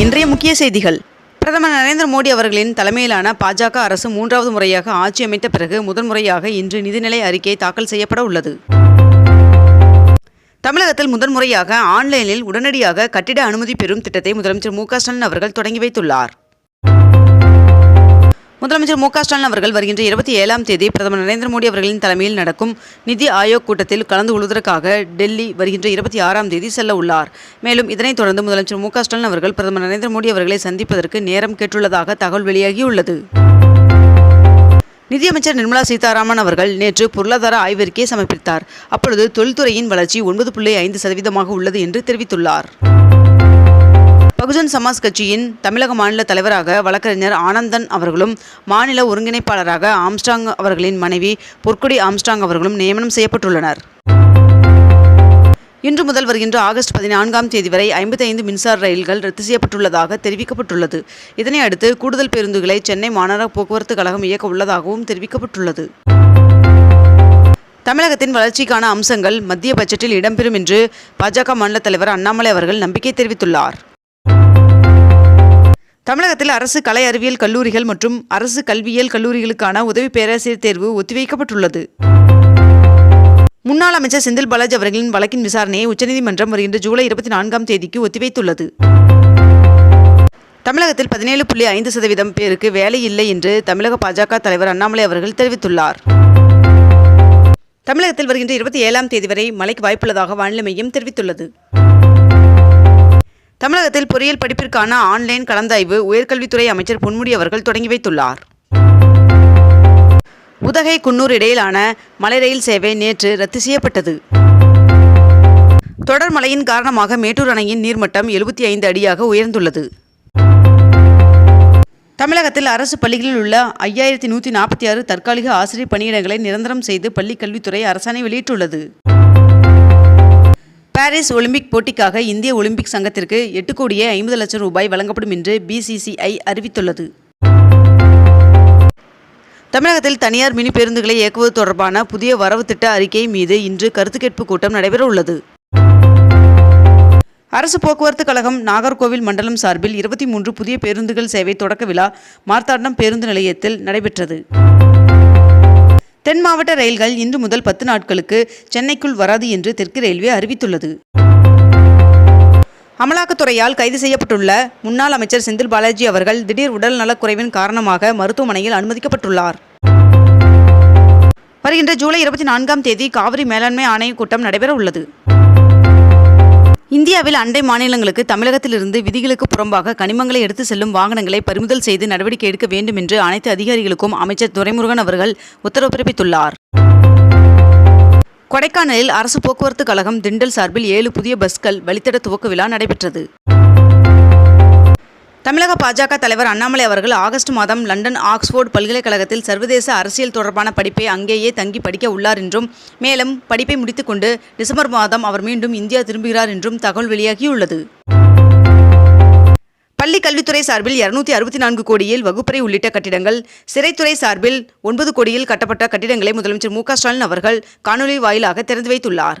இன்றைய முக்கிய செய்திகள். பிரதமர் நரேந்திர மோடி அவர்களின் தலைமையிலான பாஜக அரசு மூன்றாவது முறையாக ஆட்சி அமைத்த பிறகு முதன்முறையாக இன்று நிதிநிலை அறிக்கை தாக்கல் செய்யப்பட உள்ளது. தமிழகத்தில் முதன்முறையாக ஆன்லைனில் உடனடியாக கட்டிட அனுமதி பெறும் திட்டத்தை முதலமைச்சர் மு க ஸ்டாலின் அவர்கள் தொடங்கி வைத்துள்ளார். முதலமைச்சர் மு க ஸ்டாலின் அவர்கள் வருகின்ற இருபத்தி ஏழாம் தேதி பிரதமர் நரேந்திர மோடி அவர்களின் தலைமையில் நடக்கும் நிதி ஆயோக் கூட்டத்தில் கலந்து கொள்வதற்காக டெல்லி வருகின்ற இருபத்தி ஆறாம் தேதி செல்ல உள்ளார். மேலும் இதனைத் தொடர்ந்து முதலமைச்சர் மு க ஸ்டாலின் அவர்கள் பிரதமர் நரேந்திர மோடி அவர்களை சந்திப்பதற்கு நேரம் கேட்டுள்ளதாக தகவல் வெளியாகியுள்ளது. நிதியமைச்சர் நிர்மலா சீதாராமன் அவர்கள் நேற்று பொருளாதார ஆய்வறிக்கையை சமர்ப்பித்தார். அப்பொழுது தொழில்துறையின் வளர்ச்சி ஒன்பது புள்ளி ஐந்து சதவீதமாக உள்ளது என்று தெரிவித்துள்ளார். பகுஜன் சமாஜ் கட்சியின் தமிழக மாநில தலைவராக வழக்கறிஞர் ஆனந்தன் அவர்களும் மாநில ஒருங்கிணைப்பாளராக ஆம்ஸ்டாங் அவர்களின் மனைவி பொற்கொடி ஆம்ஸ்டாங் அவர்களும் நியமனம் செய்யப்பட்டுள்ளனர். இன்று முதல் வருகின்ற ஆகஸ்ட் பதினான்காம் தேதி வரை ஐம்பத்தைந்து மின்சார ரயில்கள் ரத்து செய்யப்பட்டுள்ளதாக தெரிவிக்கப்பட்டுள்ளது. இதனை அடுத்து கூடுதல் பேருந்துகளை சென்னை மாநகர போக்குவரத்து கழகம் இயக்க உள்ளதாகவும் தெரிவிக்கப்பட்டுள்ளது. தமிழகத்தின் வளர்ச்சிக்கான அம்சங்கள் மத்திய பட்ஜெட்டில் இடம்பெறும் என்று பாஜக மாநில தலைவர் அண்ணாமலை அவர்கள் நம்பிக்கை தெரிவித்துள்ளார். தமிழகத்தில் அரசு கலை அறிவியல் கல்லூரிகள் மற்றும் அரசு கல்வியியல் கல்லூரிகளுக்கான உதவி பேராசிரியர் தேர்வு ஒத்திவைக்கப்பட்டுள்ளது. முன்னாள் அமைச்சர் செந்தில் பாலாஜி அவர்களின் வழக்கின் விசாரணையை உச்சநீதிமன்றம் வருகின்ற ஜூலை இருபத்தி நான்காம் தேதிக்கு ஒத்திவைத்துள்ளது. தமிழகத்தில் பதினேழு புள்ளி ஐந்து சதவீதம் பேருக்கு வேலை இல்லை என்று தமிழக பாஜக தலைவர் அண்ணாமலை அவர்கள் தெரிவித்துள்ளார். தமிழகத்தில் வருகின்ற இருபத்தி ஏழாம் தேதி வரை மழைக்கு வாய்ப்புள்ளதாக வானிலை மையம் தெரிவித்துள்ளது. தமிழகத்தில் பொறியியல் படிப்பிற்கான ஆன்லைன் கலந்தாய்வு உயர்கல்வித்துறை அமைச்சர் பொன்முடி அவர்கள் தொடங்கி வைத்துள்ளார். உதகை குன்னூர் இடையிலான மலை ரயில் சேவை நேற்று ரத்து செய்யப்பட்டது. தொடர் மழையின் காரணமாக மேட்டூர் அணையின் நீர்மட்டம் எழுபத்தி ஐந்து அடியாக உயர்ந்துள்ளது. தமிழகத்தில் அரசு பள்ளிகளில் உள்ள ஐயாயிரத்தி நூற்றி நாற்பத்தி ஆறு தற்காலிக ஆசிரியர் பணியிடங்களை நிரந்தரம் செய்து பள்ளிக் கல்வித்துறை அரசாணை வெளியிட்டுள்ளது. பாரிஸ் ஒலிம்பிக் போட்டிக்காக இந்திய ஒலிம்பிக் சங்கத்திற்கு எட்டு கோடியே ஐம்பது லட்சம் ரூபாய் வழங்கப்படும் என்று பிசிசிஐ அறிவித்துள்ளது. தமிழகத்தில் தனியார் மினி பேருந்துகளை இயக்குவது தொடர்பான புதிய வரவு திட்ட அறிக்கை மீது இன்று கருத்து கேட்பு கூட்டம் நடைபெற உள்ளது. அரசு போக்குவரத்து கழகம் நாகர்கோவில் மண்டலம் சார்பில் இருபத்தி மூன்று புதிய பேருந்துகள் சேவை தொடக்க விழா மார்த்தாண்டம் பேருந்து நிலையத்தில் நடைபெற்றது. தென் மாவட்ட ரயில்கள் இன்று முதல் பத்து நாட்களுக்கு சென்னைக்குள் வராது என்று தெற்கு ரயில்வே அறிவித்துள்ளது. அமலாக்கத்துறையால் கைது செய்யப்பட்டுள்ள முன்னாள் அமைச்சர் செந்தில் பாலாஜி அவர்கள் திடீர் உடல் நலக்குறைவின் காரணமாக மருத்துவமனையில் அனுமதிக்கப்பட்டுள்ளார். வருகின்ற ஜூலை இருபத்தி நான்காம் தேதி காவிரி மேலாண்மை ஆணையக் கூட்டம் நடைபெற உள்ளது இந்தியாவில் அண்டை மாநிலங்களுக்கு தமிழகத்திலிருந்து விதிகளுக்கு புறம்பாக கனிமங்களை எடுத்து செல்லும் வாகனங்களை பறிமுதல் செய்து நடவடிக்கை எடுக்க வேண்டும் என்று அனைத்து அதிகாரிகளுக்கும் அமைச்சர் துரைமுருகன் அவர்கள் உத்தரவு பிறப்பித்துள்ளார். கொடைக்கானலில் அரசு போக்குவரத்து கழகம் திண்டல் சார்பில் ஏழு புதிய பஸ்கள் வழித்தட துவக்க விழா நடைபெற்றது. தமிழக பாஜக தலைவர் அண்ணாமலை அவர்கள் ஆகஸ்ட் மாதம் லண்டன் ஆக்ஸ்போர்ட் பல்கலைக்கழகத்தில் சர்வதேச அரசியல் தொடர்பான படிப்பை அங்கேயே தங்கி படிக்க உள்ளார் என்றும் மேலும் படிப்பை முடித்துக்கொண்டு டிசம்பர் மாதம் அவர் மீண்டும் இந்தியா திரும்புகிறார் என்றும் தகவல் வெளியாகியுள்ளது. பள்ளி கல்வித்துறை சார்பில் இருநூத்தி அறுபத்தி நான்கு கோடியில் வகுப்பறை உள்ளிட்ட கட்டிடங்கள் சிறைத்துறை சார்பில் ஒன்பது கோடியில் கட்டப்பட்ட கட்டிடங்களை முதலமைச்சர் மு க ஸ்டாலின் அவர்கள் காணொலி வாயிலாக திறந்து வைத்துள்ளார்.